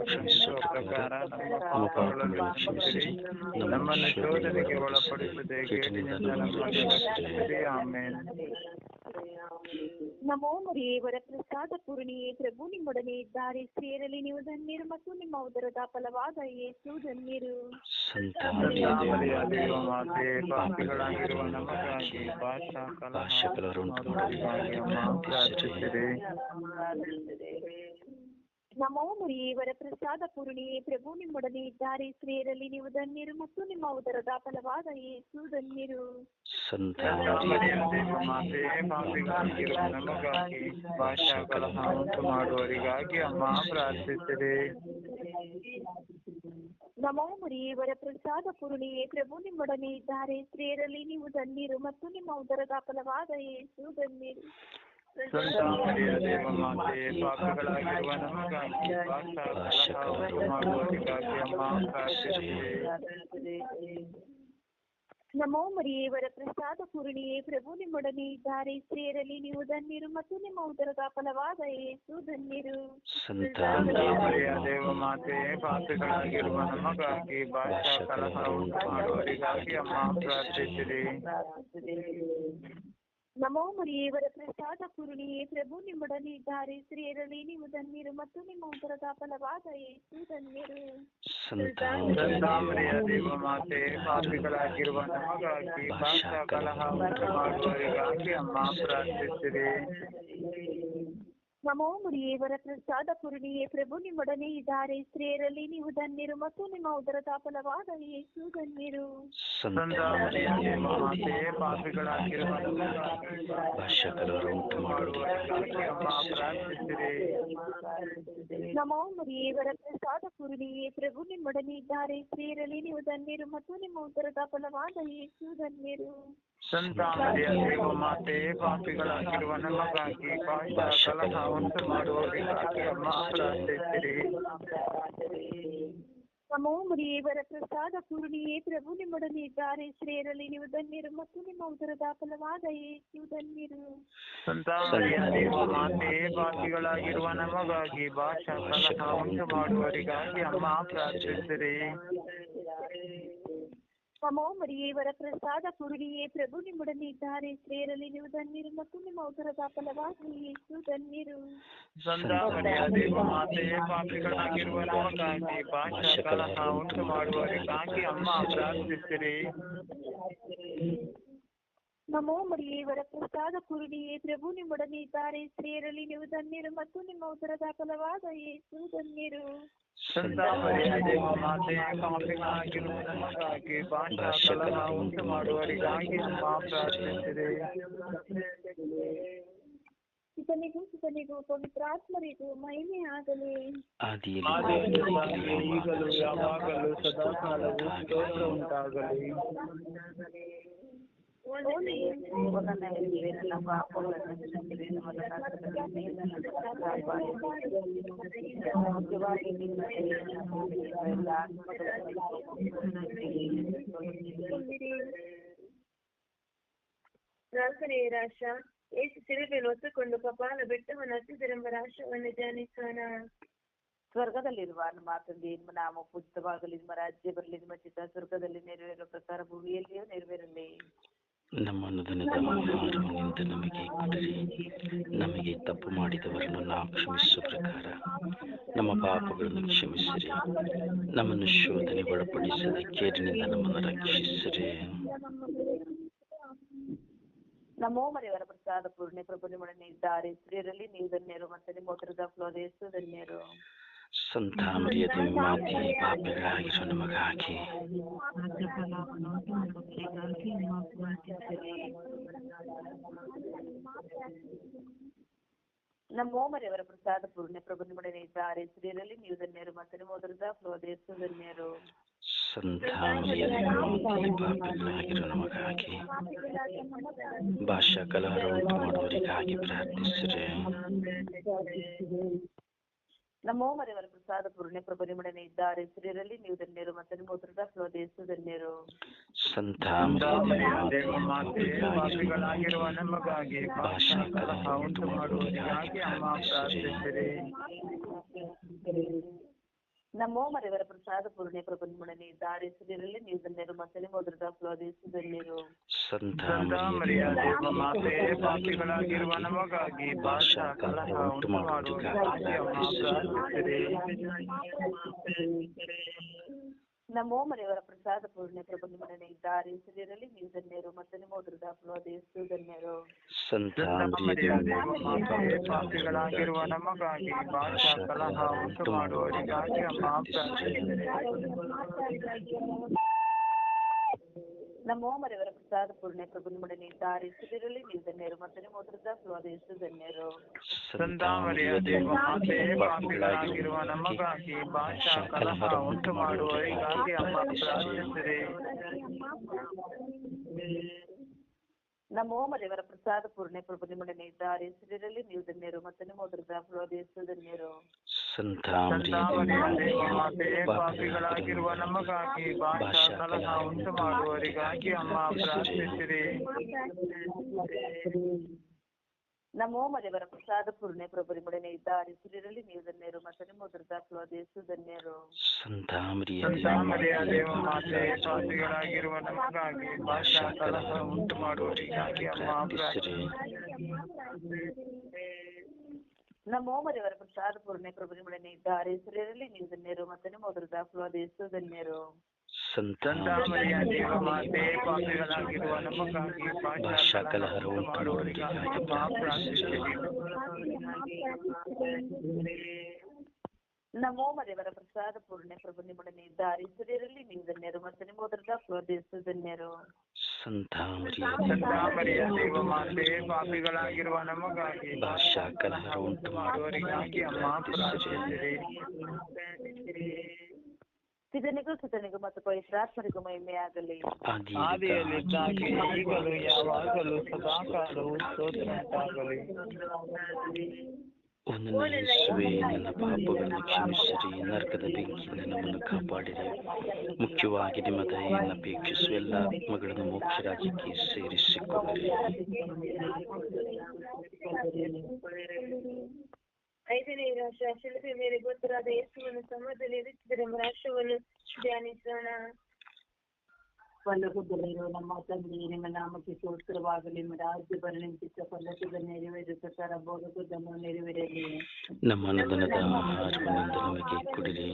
S3: ಕ್ಷಮಿಸುವ ಪ್ರಕಾರ ನಮ್ಮ ಪಾಪಗಳನ್ನು ಕ್ಷಮಿಸಿರಿ ನಮ್ಮನ್ನು ಶೋಧನೆಗೆ ಒಳಪಡಿಸದೆ ಕೇಟಿನಿಂದ ನಮ್ಮನ್ನು ರಕ್ಷಿಸಿರಿ ಆಮೇಲೆ
S7: ನಮೋ ಮರಿಯೇ ವರಪ್ರಸಾದ ಪೂರ್ಣಿಯೇ ಪ್ರಭು ನಿಮ್ಮೊಡನೆ ಇದ್ದಾರೆ ಸೇರಲಿ ನೀವು ಧನ್ಯರು ಮತ್ತು ನಿಮ್ಮ ಉದರದ ಫಲವಾದ ಯೇಸು ಧನ್ಯರು.
S3: ಸಂತಾನ ಪಾಪಿಗಳಾಗಿರುವ ನಮಗಾಗಿ ಭಾಷಾ
S1: ಉಂಟು
S3: ಮುರಿ
S7: ನಮೋ ಮರಿಯೇ ವರಪ್ರಸಾದ ಪೂರ್ಣಿಯೇ, ಪ್ರಭು ನಿಮ್ಮೊಡನೆ ಇದ್ದಾರೆ. ಸ್ತ್ರೀಯರಲ್ಲಿ ನೀವು ಧನ್ಯರು ಮತ್ತು ನಿಮ್ಮ ಉದರದ ಫಲವಾದ ಯೇಸು ಧನ್ಯರು.
S1: ಸಂತ
S3: ಸಂತಾಮರಿಯ ದೇವ ಮಾತೆ ಪಾಪಿಗಳಾಗಿರುವ ನಮಗಾಗಿ ಭಾಷಾ ಕಲಹ ಉಂಟು ಮಾಡುವವರಿಗಾಗಿ ಅಮ್ಮ ಪ್ರಾರ್ಥಿಸಿರಿ
S7: ನಮೋ ಮರಿಯೇ ವರಪ್ರಸಾದ ಪೂರ್ಣಿಯೇ, ಪ್ರಭು ನಿಮ್ಮೊಡನೆ ಇದ್ದಾರೆ. ಸ್ತ್ರೀಯರಲ್ಲಿ ನೀವು ಧನ್ಯರು ಮತ್ತು ನಿಮ್ಮ ಉದರದ ಫಲವಾದ ಯೇಸು ಧನ್ಯರು.
S3: ಸಂತಾಮರಿಯ ದೇವ ಮಾತೆ ಪಾಪಿಗಳಾಗಿರುವ ನಮಗಾಗಿ ಭಾಷಾ ಕಲಹ ಉಂಟು ಮಾಡುವವರಿಗಾಗಿ ಅಮ್ಮ ಪ್ರಾರ್ಥಿಸಿರಿ
S7: ನಮೋ ಮರಿಯೇ ವರಪ್ರಸಾದ ಪೂರ್ಣಿಯೇ ಪ್ರಭು ನಿಮ್ಮೊಡನೆ ಇದ್ದಾರೆ ಸ್ತ್ರೀಯರಲ್ಲಿ ನೀವು ಧನ್ಯರು ಮತ್ತು ನಿಮ್ಮ ಉದರದ ಫಲವಾದ ಯೇಸು ಧನ್ಯರು
S1: ಸಂತ
S3: ಸಂತಾಮರಿಯ ದೇವ ಮಾತೆ ಪಾಪಿಗಳಾಗಿರುವ ನಮಗಾಗಿ ಭಾಷಾ ಕಲಹ ಉಂಟು ಮಾಡುವವರಿಗಾಗಿ ಅಮ್ಮ ಪ್ರಾರ್ಥಿಸಿರಿ
S7: ನಮೋ ಮರಿಯೇ ವರಪ್ರಸಾದ ಪೂರ್ಣಿಯೇ ಪ್ರಭು ನಿಮ್ಮೊಡನೆ ಇದ್ದಾರೆ ಸ್ತ್ರೀಯರಲ್ಲಿ ನೀವು ಧನ್ಯರು ಮತ್ತು ನಿಮ್ಮ ಉದರದ ಫಲವಾದ ಯೇಸು ಧನ್ಯರು.
S1: ಸಂತ
S3: ಸಂತಾಮರಿಯ ದೇವ. ಮಾತೆ ಪಾಪಿಗಳಾಗಿರುವ ನಮಗಾಗಿ ಭಾಷಾ ಕಲಹ ಉಂಟು ಮಾಡುವವರಿಗಾಗಿ ಅಮ್ಮ ಪ್ರಾರ್ಥಿಸಿರಿ.
S7: ನಮೋ ಮರಿಯೇ ವರಪ್ರಸಾದ ಪೂರ್ಣಿಯೇ ಪ್ರಭು ನಿಮ್ಮೊಡನೆ ಇದ್ದಾರೆ ಸ್ತ್ರೀಯರಲ್ಲಿ ನೀವು ಧನ್ಯರು ಮತ್ತು ನಿಮ್ಮ ಉದರದ ಫಲವಾದ ಯೇಸು ಧನ್ಯರು. ನಮೋ ಮರಿಯೇ ವರಪ್ರಸಾದ ಪೂರ್ಣಿಯೇ ಪ್ರಭು ನಿಮ್ಮೊಡನೆ ಇದ್ದಾರೆ ಸ್ತ್ರೀಯರಲ್ಲಿ ನೀವು ಧನ್ಯರು ಮತ್ತು ನಿಮ್ಮ ಉದರದ ಫಲವಾದ ಯೇಸು ಧನ್ಯರು.
S3: ಸಂತಾಮರಿಯ ದೇವ ಮಾತೆ ಪಾಪಿಗಳಾಗಿರುವ ನಮಗಾಗಿ ಭಾಷಾ ಕಲಹ ಉಂಟು ಮಾಡುವವರಿಗಾಗಿ ಅಮ್ಮ ಪ್ರಸಾದ
S7: ನಮೋ ಪೂರ್ಣಿಯೇ ಪ್ರಭು ನಿಮ್ಮೊಡನೆ ಇದ್ದಾರೆ. ಶ್ರೇಯರಲ್ಲಿ ನೀವು ಧನ್ಯರು ಮತ್ತು ನಿಮ್ಮ ಉದರದ ಫಲವಾದ ನೀವು ಧನ್ಯರು.
S3: ಬಾಕಿಗಳಾಗಿರುವ ನಮಗಾಗಿ ಭಾಷಾ ಕಲಹ ಉಂಟು ಮಾಡುವವರಿಗಾಗಿ ಅಮ್ಮ ಪ್ರಾರ್ಥಿಸಿರಿ.
S7: ನಮೋ ಮರಿಯೇ ವರಪ್ರಸಾದ ಪೂರ್ಣಿಯೇ ಪ್ರಭು ನಿಮ್ಮೊಡನೆ ಇದ್ದಾರೆ ಸ್ತ್ರೀಯರಲ್ಲಿ ನೀವು ಧನ್ಯರು ಮತ್ತು ನಿಮ್ಮ ಉದರದ ಫಲವಾಗಿ ಯೇಸು ಧನ್ಯರು.
S3: ಸಂತಾಮರಿಯ ದೇವ ಮಾತೆ ಪಾಪಿಗಳಾಗಿರುವ ನಮಗಾಗಿ ಭಾಷಾ ಕಲಹ ಉಂಟು ಮಾಡುವವರಿಗಾಗಿ ಅಮ್ಮ ಪ್ರಾರ್ಥಿಸಿರಿ
S7: ನಮೋ ಮರಿಯೇ ವರಪ್ರಸಾದ ಪೂರ್ಣಿಯೇ ಪ್ರಭು ನಿಮ್ಮೊಡನೆ ಇದ್ದಾರೆ ಸ್ತ್ರೀಯರಲ್ಲಿ ನೀವು ಧನ್ಯರು ಮತ್ತು ನಿಮ್ಮ ಉದರದ ಫಲವಾದ ಯೇಸು ಧನ್ಯರು.
S3: ದೇವ ಮಾತೆ ಪಾಪಿಗಳಾಗಿರುವ ನಮಗಾಗಿ ಭಾಷಾ ಕಲಹ ಉಂಟು ಮಾಡುವವರಿಗಾಗಿ
S7: ಸುತನಿಗೂ ಪವಿತ್ರಾತ್ಮರಿಗೂ ಮಹಿಮೆ ಆಗಲಿ.
S3: ಈಗಲೂ ಯಾವಾಗಲೂ ಸದಾ ಕಾಲವೂ ಸ್ತೋತ್ರ ಉಂಟಾಗಲಿ.
S2: ನಾಲ್ಕನೆಯ ರಾಶ ಏಸು ಸಿಲುಬೆಯನ್ನು ಹೊತ್ತುಕೊಂಡು ಕಪಾಲ ಬೆಟ್ಟವನ್ನು ಹತ್ತಿದರೆಂಬ ರಾಶವನ್ನು ಧ್ಯಾನಿಸೋಣ
S8: ಸ್ವರ್ಗದಲ್ಲಿರುವ ನಮ್ಮ ತಂದೆ ನಿಮ್ಮ ನಾಮ ಪೂಜಿತವಾಗಲಿ ನಿಮ್ಮ ರಾಜ್ಯ ಬರಲಿ ನಿಮ್ಮ ಚಿತ್ತ ಸ್ವರ್ಗದಲ್ಲಿ ನೆರವೇರುವ ಪ್ರಕಾರ ಭೂಮಿಯಲ್ಲಿಯೂ ನೆರವೇರಲಿ
S1: ನಮ್ಮ ಅನುದಿನದ ನಿಂತು ನಮಗೆ ಕೊಡಿರಿ ನಮಗೆ ತಪ್ಪು ಮಾಡಿದವರನ್ನು ನಾವು ಕ್ಷಮಿಸುವ ಪ್ರಕಾರ ನಮ್ಮ ಪಾಪಗಳನ್ನು ಕ್ಷಮಿಸಿರಿ. ನಮ್ಮನ್ನು ಶೋಧನೆ ಒಳಪಡಿಸದೆ ಕೇರಿನಿಂದ ನಮ್ಮನ್ನು ರಕ್ಷಿಸಿರಿ.
S8: ನಮೋ ಮರೆಯವರ ಪ್ರಸಾದ ಪೂರ್ಣೆ, ಪ್ರಭು ನಿಮ್ಮೊಡನೆ ಇದ್ದಾರೆ. ಸ್ತ್ರೀಯರಲ್ಲಿ ನೀವು ಧನ್ಯರು ಮತ್ತೆ ನಿಮ್ಮ ಉದರದ ಫಲವಾದ ಯೇಸು ಧನ್ಯರು
S1: ಸಂತಾಮರಿಯ ಮಾತೆ ಪಾಪಿಗಳಾಗಿರೋ ನಮಗಾಗಿ
S8: ನಮ್ಮ ಮರಿಯವರ ಪ್ರಸಾದ ಪೂರ್ಣ ಇದ್ದಾರೆ. ನೀವು ಧನ್ಯರು ಮತ್ತೆ ಧನ್ಯರು.
S1: ಭಾಷಾ ಕಲಹರ ಉಂಟು ಮಾಡುವವರಿಗಾಗಿ ಪ್ರಾರ್ಥಿಸಿರಿ.
S8: ನಮೋ ಮರೆಯವರ ಪ್ರಸಾದ ಪೂರ್ಣೆ ಪ್ರಭು ಇದ್ದಾರೆ. ಶ್ರೀರಲ್ಲಿ ನೀವು ಧನ್ಯರು ಮತ್ತೆ ನಿಮ್ಮ ಉತ್ತರದ ಸ್ವದೇಶ ಧನ್ಯರು.
S1: ಸಂತ
S3: ಪಾಪಿಗಳಾಗಿರುವ ನಮಗಾಗಿ ಭಾಷಾ ಉಂಟು ಮಾಡುವುದಕ್ಕಾಗಿ ಅಮ್ಮ ಪ್ರಾರ್ಥಿಸಿರಿ.
S8: ನಮೋ ಮರೆಯವರ ಪ್ರಸಾದ ಪೂರ್ಣೆ ಪ್ರಭು ನಿಮ್ಮೊಡನೆ ದಾರಿ ಸ್ತ್ರೀಯರಲ್ಲಿ ನೀವು ಧನ್ಯರು ಮತ್ತು ಮೊದಲದ ಫಲೋದೇಶು ಧನ್ಯರು
S1: ಸಂತ
S3: ಸಂತಾಮರಿಯ ದೇವ ಮಾತೆ ಪಾಪಿಗಳಾಗಿರುವ ನಮಗಾಗಿ ಭಾಷಾ ಕಲಹ ಉಂಟು ಮಾಡುವುದಕ್ಕಾಗಿ ಅಮ್ಮ
S8: ಮನೆಯವರ ಪ್ರಸಾದ ಪೂರ್ಣೆ ಪ್ರಭು ನಿಮ್ಮೊಡನೆ ಇದ್ದಾರೆ ಸ್ತ್ರೀಯರಲ್ಲಿ ನೀವು ಧನ್ಯರು ಮತ್ತು ನಿಮ್ಮ ಉತ್ತರದ ಫಲೋದೇಶು ಧನ್ಯರು.
S3: ಪಾಪಿಗಳಾಗಿರುವ ನಮಗಾಗಿ ಭಾಷಾ ಕಲಹ ಉಂಟು ಮಾಡುವವರಿಗಾಗಿ ಅಮ್ಮ
S8: ನಮೋ ಮರೆಯವರ ಪ್ರಸಾದ ಪೂರ್ಣೆ ಪ್ರಭು ನಿಮ್ಮೊಡನೆ ಇದ್ದಾರೆ ಸ್ತ್ರೀಯರಲ್ಲಿ ನೀವು ಧನ್ಯರು ಮತ್ತು ನಿಮ್ಮ ಉತ್ತರದ ಫಲೋದೇಶು ಧನ್ಯರು
S3: ಸಂತಾಮರಿಯ ದೇವ ಮಾತೆ ಪಾಪಿಗಳಾಗಿರುವ ನಮಗಾಗಿ ಭಾಷಾ ಕಲಹ ಉಂಟು ಮಾಡುವವರಿಗಾಗಿ ಅಮ್ಮ ಪ್ರಾರ್ಥಿಸಿರಿ
S8: ನಮೋ ದೇವರ ಪ್ರಸಾದ ಪೂರ್ಣೆ ಪ್ರಭು ನಿಮ್ಮೊಡನೆ ಇದ್ದಾರೆ. ಸ್ತ್ರೀಯರಲ್ಲಿ ನೀವು ಧನ್ಯರು ಮತ್ತು ನಿಮ್ಮ ಉತ್ತರದ ಫಲೋದೇಶು ಧನ್ಯರು.
S3: ಪಾಪಿಗಳಾಗಿರುವ ನಮಗಾಗಿ ಭಾಷಾ ಕಲಹ ಉಂಟು ಮಾಡುವವರಿಗಾಗಿ ಅಮ್ಮ ಪ್ರಾರ್ಥಿಸಿರಿ.
S8: ನಮೋ ಮರೆಯವರ ಪ್ರಸಾದ ಪೂರ್ಣೆ ಪ್ರಭು ನಿಮ್ಮೊಡನೆ ಇದ್ದಾರೆ ಸ್ತ್ರೀಯರಲ್ಲಿ ನೀವು ಧನ್ಯರು ಮತ್ತು ನಿಮ್ಮ ಉತ್ತರದ ಫಲೋದೇಶು ಧನ್ಯರು.
S3: ಉಂಟು ಮಾಡುವವರಿಗಾಗಿ
S8: ನಮೋ ಮರೆಯವರ ಪ್ರಸಾದ ಪೂರ್ಣೆ ಪ್ರಭು ನಿಮ್ಮೊಡನೆ ಇದ್ದಾರೆ ಸ್ತ್ರೀಯರಲ್ಲಿ ನೀವು ಧನ್ಯರು ಮತ್ತು ನಿಮ್ಮ ಉತ್ತರದ ಫಲೋದೇಶು ಧನ್ಯರು.
S3: ಸಂತಾಮರಿಯ ದೇವ ಮಾತೆ ಪಾಪಿಗಳಾಗಿರುವ ನಮಗಾಗಿ ಭಾಷಾ ಕಲಹ ಉಂಟು ಮಾಡುವವರಿಗಾಗಿ ಅಮ್ಮ ಪ್ರಾರ್ಥಿಸಿರಿ
S8: ನಮೋ ಮರೆಯವರ ಪ್ರಸಾದ ಪೂರ್ಣೆ ಪ್ರಭು ನಿಮ್ಮೊಡನೆ ಇದ್ದಾರೆ ಸ್ತ್ರೀಯರಲ್ಲಿ ನೀವು ಧನ್ಯರು ಮತ್ತು ನಿಮ್ಮ ಉತ್ತರದ ಫಲೋದೇಶು ಧನ್ಯರು
S1: ಸಂತಾಮರಿಯ
S3: ಸಂತಾಮರಿಯ ದೇವ ಮಾತೆ ಪಾಪಿಗಳಾಗಿರುವ ನಮಗಾಗಿ
S1: ಭಾಷಾ ಕಲಹ ಉಂಟು
S3: ಮಾಡುವವರಿಗಾಗಿ ಅಮ್ಮ ಪ್ರಾರ್ಥಿಸಿರಿ
S8: ಸಿದನಿಗೂ ಸುತನಿಗೂ ಮತ್ತು ಪವಿತ್ರಾತ್ಮರಿಗೂ ಮಹಿಮೆಯಾಗಲಿ
S3: ಆದಿಯಲ್ಲಿದ್ದಾಗೆ ಈಗಲೂ ಯಾವಾಗಲೂ ಸದಾಕಾಲವು ಸ್ತೋತ್ರವಾಗಲಿ
S1: ಒಂದು ಯೇಸುವೆ ನನ್ನ ಪಾಪಗಳನ್ನು ಕ್ಷಮಿಸಿರಿ ನರಕದ ಬೆಂಕಿಯಿಂದ ನಮ್ಮನ್ನು ಕಾಪಾಡಿರಿ. ಮುಖ್ಯವಾಗಿ ನಿಮ್ಮ ದಯೆಯನ್ನು ಅಪೇಕ್ಷಿಸುವ ಎಲ್ಲ ಆತ್ಮಗಳನ್ನು ಮೋಕ್ಷ ರಾಜ್ಯಕ್ಕೆ ಸೇರಿಸಿಕೊಳ್ಳಿರಿ.
S2: ಐದನೇ ರಾಷ್ಟ್ರ ಶಿಲ್ಪಿ ಮೇಲೆ ಗೊತ್ತರಾದ ಯೇಸುವನ್ನು ಸಮೂಹದಲ್ಲಿ ಇರಿಸಿದರೆಂಬ ರಾಷ್ಟ್ರವನ್ನು ಧ್ಯಾನಿಸೋಣ.
S4: ಪಲ್ಲಕದಲ್ಲಿರುವ ನಮ್ಮ ತಂದೆ ನಿಮ್ಮ ನಾಮಕ್ಕೆ ಸ್ತೋತ್ರವಾಗಲಿ ನಿಮ್ಮ ರಾಜ್ಯ ಬರಲಿಂಚಿತ ಪಲ್ಲಕದ ನೆರವೇರುವ ಪ್ರಕಾರ ಬೋಧಕದನ್ನು ನೆರವೇರಲಿ
S1: ನಮ್ಮ ಅನುದಿನದ ಆಹಾರವನ್ನು ನಮಗೆ ಕೊಡಿರಿ.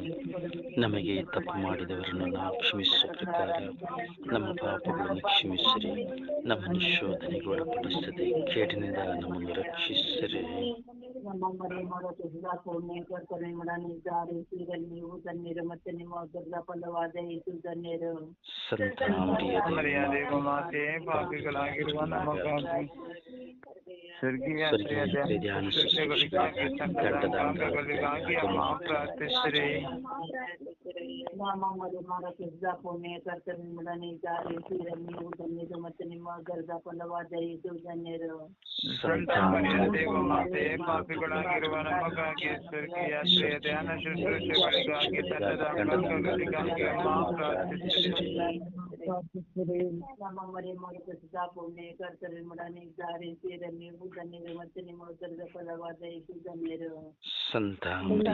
S1: ನಮಗೆ ತಪ್ಪು ಮಾಡಿದವರನ್ನು ನಾವು ಕ್ಷಮಿಸುವ ಪ್ರಕಾರ ನಮ್ಮ ಪಾಪಗಳನ್ನು ಕ್ಷಮಿಸಿರಿ. ನಮ್ಮನ್ನು ಶೋಧನೆಗೆ ಒಳಪಡಿಸದೆ ಕೇಟಿನಿಂದ ನಮ್ಮನ್ನು ರಕ್ಷಿಸಿರಿ.
S4: ನಮ್ಮ ಮನೆ ಮಾಡೋದು ಪುಣ್ಯ ಕರ್ತನೆ ಮಾಡನಿದ್ದಾರೆ ಸೀರಲ್ಲಿ ನೀವು ಧನ್ಯರು ಮತ್ತೆ ನಿಮ್ಮ ಉದರದ ಫಲವಾದ ಯೇಸು ಧನ್ಯರು
S1: ಸಂತಾಮರಿಯ
S3: ಮರಿಯ ದೇವ ಮಾತೆ ಪಾಪಿಗಳಾಗಿರುವ ನಮಗಾಗಿ ಸ್ವರ್ಗೀಯ
S1: ಸ್ವರ್ಗೀಯ ಧ್ಯಾನ
S3: ಶುಶ್ರೂಷೆಗಳಿಗಾಗಿ ತಂಡದ ಅಂಗಗಳಿಗಾಗಿ ಅಮ್ಮ ಪ್ರಾರ್ಥಿಸಿರಿ
S4: ನಮ್ಮ ಮನೆ ಮಾಡೋದು ಪುಣ್ಯ ಕರ್ತನೆ ಮಾಡನಿದ್ದಾರೆ ಸೀರಲ್ಲಿ ನೀವು ಧನ್ಯರು ಮತ್ತೆ ನಿಮ್ಮ ಉದರದ ಫಲವಾದ ಯೇಸು ಧನ್ಯರು
S3: ಸಂತ ಮರಿಯ ದೇವ ಮಾತೆ ಪಾಪಿಗಳಾಗಿರುವ ನಮಗಾಗಿ ಸ್ವರ್ಗೀಯ ಶ್ರೀಯ ಧ್ಯಾನ ಶುಶ್ರೂಷೆಗಳಿಗಾಗಿ ತಂಡದ ಅಂಗಗಳಿಗಾಗಿ ಅಮ್ಮ ಪ್ರಾರ್ಥಿಸಿರಿ
S4: ನಮ್ಮ ಮನೆ ಮಾಡುತ್ತ ಪುಣ್ಯ ಕರ್ತನೆ ಮಾಡನಿದ್ದಾರೆ ಸೀರಲ್ಲಿ ನೀವು ಧನ್ಯರು ಮತ್ತೆ ನಿಮ್ಮ ಉದರದ ಫಲವಾದ ಯೇಸು ಧನ್ಯರು
S1: ಸಂತಾಮರಿಯ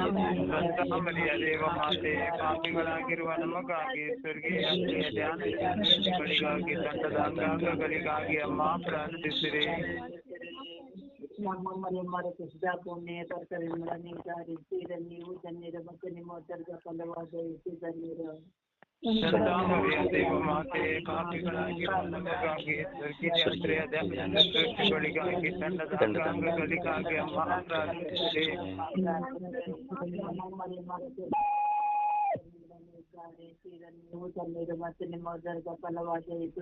S3: ಸಂತ ಮರಿಯ ದೇವ ಮಾತೆ ಪಾಪಿಗಳಾಗಿರುವ ನಮಗಾಗಿ ಸ್ವರ್ಗೀಯ ಶ್ರೀಯ ಧ್ಯಾನ ಶುಶ್ರೂಷೆಗಳಿಗಾಗಿ ತಂಡದ ಅಂಗಾಂಗಗಳಿಗಾಗಿ ಅಮ್ಮ ಪ್ರಾರ್ಥಿಸಿರಿ
S4: ನಮ್ಮ ಮನೆ ಮಾಡುತ್ತ ಪುಣ್ಯ ಕರ್ತನೆ ಮಾಡನಿದ್ದಾರೆ ಸೀರಲ್ಲಿ ನೀವು ಧನ್ಯರು ಮತ್ತೆ ನಿಮ್ಮ ಉದರದ ಫಲವಾದ ಯೇಸು ಧನ್ಯರು
S3: ಸಂತ ಮರಿಯ ದೇವ ಮಾತೆ ಪಾಪಿಗಳಾಗಿರುವ ನಮಗಾಗಿ ಸ್ವರ್ಗೀಯ ಶ್ರೀಯ ಧ್ಯಾನ ಶುಶ್ರೂಷೆಗಳಿಗಾಗಿ ತಂಡದ ಅಂಗಾಂಗಗಳಿಗಾಗಿ ಅಮ್ಮ ಪ್ರಾರ್ಥಿಸಿರಿ
S4: ನೀವು ಧನ್ಯರು ಮತ್ತು ನಿಮ್ಮ ಉದರದ ಫಲವಾದ ಯೇಸು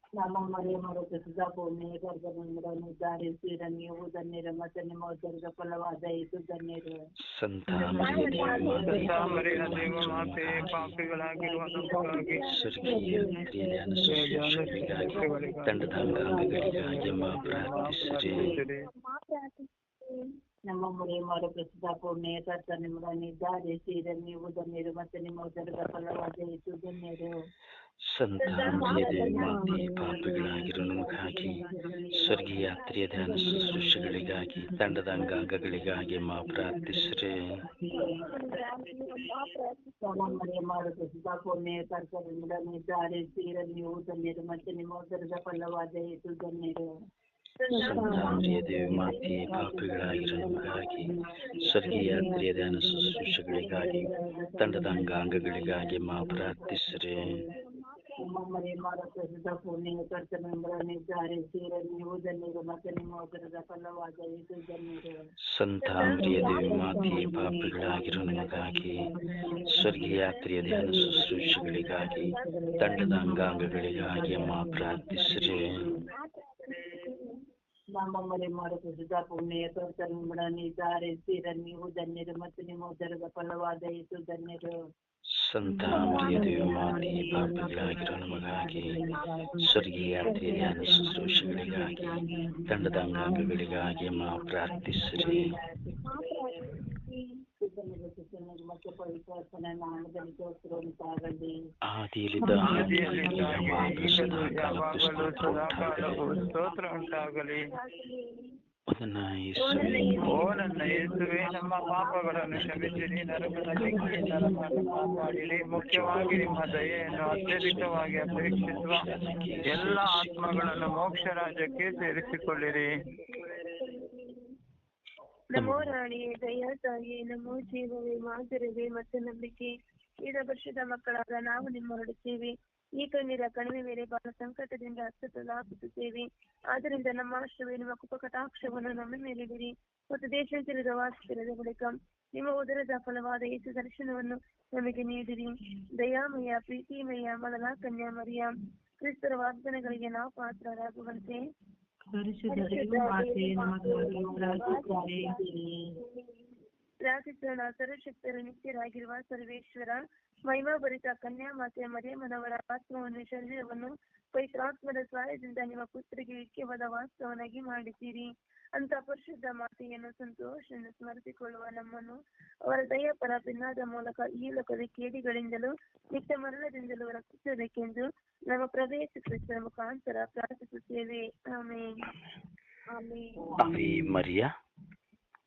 S3: ಸಂತಾಮರಿಯ ದೇವ ಮಾತೆ ಪಾಪಿಗಳಾಗಿರುವ ನಮಗಾಗಿ
S1: ಸ್ವರ್ಗೀಯ
S3: ಸ್ವರ್ಗೀಯ ಶ್ರೀಯ ಧ್ಯಾನ ಶುಶ್ರೂಷೆಗಳಿಗಾಗಿ
S1: ತಂಡದ ಅಂಗಾಂಗಗಳಿಗಾಗಿ ಅಮ್ಮ ಪ್ರಾರ್ಥಿಸಿರಿ
S4: ನಮ್ಮ ಮರಿಯ ಮರು ಪ್ರಸಿದ್ಧ ಪೂರ್ಣೆ ಗರ್ಭನಿಂದಾರಿ ಸೀರ ನೀವು ಧನ್ಯರು ಮತ್ತು ನಿಮ್ಮ ಉದರದ ಫಲವಾದ ಇದು ಧನ್ಯರು
S1: ಸಂತ ಮರಿಯ ದೇವಿ
S3: ಸಂತ ಮರಿಯ ದೇವ ಮಾತೆ ಪಾಪಿಗಳಾಗಿರುವ ನಮಗಾಗಿ
S1: ಸ್ವರ್ಗೀಯ ಕ್ರಿಯೆಯನ್ನು ಶುಶ್ರೂಷೆಗಳಿಗಾಗಿ ತಂಡದ ಅಂಗಾಂಗಗಳಿಗಾಗಿ ಮಾ ಪ್ರಾರ್ಥಿಸಿರಿ
S4: ನಮ್ಮ ಮರಿಯ ಮರು ಪ್ರಸಿದ್ಧ ಪೂರ್ಣೆ ಕರ್ತ ನಿಮ್ಮನಿದ್ದಾರೆ ಸೀರ ನೀವು ಧನ್ಯರು ಮತ್ತು ನಿಮ್ಮ ಉದರದ ಫಲವಾದ ಇದು ಧನ್ಯರು
S1: ಸಂತ ಮರಿಯ ದೇವಿ ಮಾತೆ ಪಾಪಿಗಳಾಗಿರೋ ನಮಗಾಗಿ ಸ್ವರ್ಗೀಯ ಕ್ರಿಯೆ ಧ್ಯಾನ ಶುಶ್ರೂಷೆಗಳಿಗಾಗಿ ತಂಡದ ಅಂಗಾಂಗಗಳಿಗಾಗಿ ಮಾ ಪ್ರಾರ್ಥಿಸಿರಿ
S4: ನಮ್ಮ ಮರಿಯ ಮರು ಪ್ರಸಿದ್ಧ ಪೂರ್ಣೆ ಕರ್ತ ನಿಮ್ಮನಿದ್ದಾರೆ ಸೀರ ನೀವು ಧನ್ಯರು ಮತ್ತು ನಿಮ್ಮ ಉದರದ ಫಲವಾದ ಇದು ಧನ್ಯರು
S1: ಸಂತ ಮರಿಯ ದೇವಿ ಮಾತೆ ಪಾಪಿಗಳಾಗಿರೋ ನಮಗಾಗಿ ಸ್ವರ್ಗೀಯ ಕ್ರಿಯೆ ಧ್ಯಾನ ಶುಶ್ರೂಷೆಗಳಿಗಾಗಿ ತಂಡದ ಅಂಗಾಂಗಗಳಿಗಾಗಿ ಮಾ ಪ್ರಾರ್ಥಿಸಿರಿ
S4: ನಮ್ಮ ಮರಿ ಮಾಡೋ ಪ್ರಸಿದ್ಧ ಪೂರ್ಣಿ ಕರ್ತನಿದ್ದಾರೆ ಸೀರ ನೀವು ಧನ್ಯರು ಮತ್ತು ನಿಮ್ಮ ಉದರದ ಫಲವಾದ ಇದು ಧನ್ಯರು
S1: ಸಂತ ಮರಿಯ ದೇವಿ ಮಾತೆ ಪಾಪಿಗಳಾಗಿರೋ ನಮಗಾಗಿ ಸ್ವರ್ಗೀಯ ಕ್ರಿಯೆ ಧ್ಯಾನ ಶುಶ್ರೂಷೆಗಳಿಗಾಗಿ ತಂಡದ ಅಂಗಾಂಗಗಳಿಗಾಗಿ ಮಾ ಪ್ರಾರ್ಥಿಸಿರಿ
S4: ನಮ್ಮ ಮರಿ ಮಾಡೋ ಪ್ರಸಿದ್ಧ ಪೂರ್ಣಿ ಕರ್ತನಿದ್ದಾರೆ ಸೀರ ನೀವು ಧನ್ಯರು ಮತ್ತು ನಿಮ್ಮ ಉದರದ ಫಲವಾದ ಇದು ಧನ್ಯರು
S1: ಸಂತ ಮರಿಯ ದೇವಿ ಮಾತೆ ಪಾಪಿಗಳಾಗಿರೋ ನಮಗಾಗಿ ಸ್ವರ್ಗೀಯ ಕ್ರಿಯೆ ಧ್ಯಾನ ಶುಶ್ರೂಷೆಗಳಿಗಾಗಿ ತಂಡದ ಅಂಗಾಂಗಗಳಿಗಾಗಿ ಮಾ ಪ್ರಾರ್ಥಿಸಿರಿ
S4: ಸುತ್ತನಿಗೆ ಸುತ್ತನಿಗೆ ಮತ್ತು ಪವಿತ್ರಾತ್ಮನ ನಾಮದಲ್ಲಿ ಸ್ತೋತ್ರ ಉಂಟಾಗಲಿ
S1: ಯೇಸುವೇ
S3: ಓ ನನ್ನ ಯೇಸುವೆ ನಮ್ಮ ಪಾಪಗಳನ್ನು ಕ್ಷಮಿಸಿರಿ ನರಕದ ಬೆಂಕಿಯಿಂದ ಮುಖ್ಯವಾಗಿ ನಿಮ್ಮ ದಯೆಯನ್ನು ಅತ್ಯಧಿಕವಾಗಿ ಅಪೇಕ್ಷಿಸುವ ಎಲ್ಲ ಆತ್ಮಗಳನ್ನು ಮೋಕ್ಷ ರಾಜ್ಯಕ್ಕೆ ಸೇರಿಸಿಕೊಳ್ಳಿರಿ
S2: ನಮೋ ರಾಣಿ ದಯಾ ತಾಯಿ ನಮೋ ಜೀವವೇ ಮಾದರಿವೆ ಮತ್ತು ನಂಬಿಕೆ ವರ್ಷದ ಮಕ್ಕಳಾದ ನಾವು ನಿಮ್ಮ ಹೊರಡುತ್ತೇವೆ ಈ ಕಣ್ಣೀರ ಕಣಿವೆ ಮೇಲೆ ಬಹಳ ಸಂಕಟದಿಂದ ಹತ್ತಲಾಗುತ್ತೇವೆ ಆದ್ದರಿಂದ ನಮ್ಮ ಆಶ್ರವೇ ನಿಮ್ಮ ಕಟಾಕ್ಷವನ್ನು ನಮ್ಮ ಮೇಲಿಡಿರಿ ಮತ್ತು ದೇಶಾಂತರದ ವಾಸಿಸಿರದ ಬಳಿಕ ನಿಮ್ಮ ಉದರದ ಫಲವಾದ ಯೇಸು ದರ್ಶನವನ್ನು ನಮಗೆ ನೀಡಿರಿ. ದಯಾಮಯ ಪ್ರೀತಿಮಯ ಮೊದಲ ಕನ್ಯಾ ಮರಿಯ ಕ್ರಿಸ್ತರ ವಾಗ್ದಾನಗಳಿಗೆ ನಾವು ಪಾತ್ರರಾಗುವಂತೆ. ಪ್ರಾರ್ಥಿಸೋಣ ಸರ್ವಶಕ್ತರು ನಿತ್ಯರಾಗಿರುವ ಸರ್ವೇಶ್ವರ ಮಹಿಮಾ ಭರಿತ ಕನ್ಯಾ ಮಾತೆ ಮರಿಯಮ್ಮನವರ ಆತ್ಮವನ್ನು ಶರೀರವನ್ನು ಪವಿತ್ರಾತ್ಮದ ಸಹಾಯದಿಂದ ನಿಮ್ಮ ಪುತ್ರಿಗೆ ಐಕ್ಯವಾದ ವಾಸ್ತವನಾಗಿ ಮಾಡಿದ್ದೀರಿ. ಅಂತ ಪರಿಶುದ್ಧ ಮಾತೆಯನ್ನು ಸಂತೋಷದಿಂದ ಸ್ಮರಿಸಿಕೊಳ್ಳುವ ನಮ್ಮನ್ನು ಅವರ ದಯಾಪರ ಭಿನ್ನಾದ ಮೂಲಕ ಈ ಲೋಕದ ಕೇಡಿಗಳಿಂದಲೂ, ನಿತ್ಯ ಮರಣದಿಂದಲೂ ರಕ್ಷಿಸಬೇಕೆಂದು ನಮ್ಮ ಪ್ರವೇಶ ಕ್ರಿಸ್ತರ ಮುಖಾಂತರ ಪ್ರಾರ್ಥಿಸುತ್ತೇವೆ. ಆಮೇಲೆ
S1: ಮರಿಯ?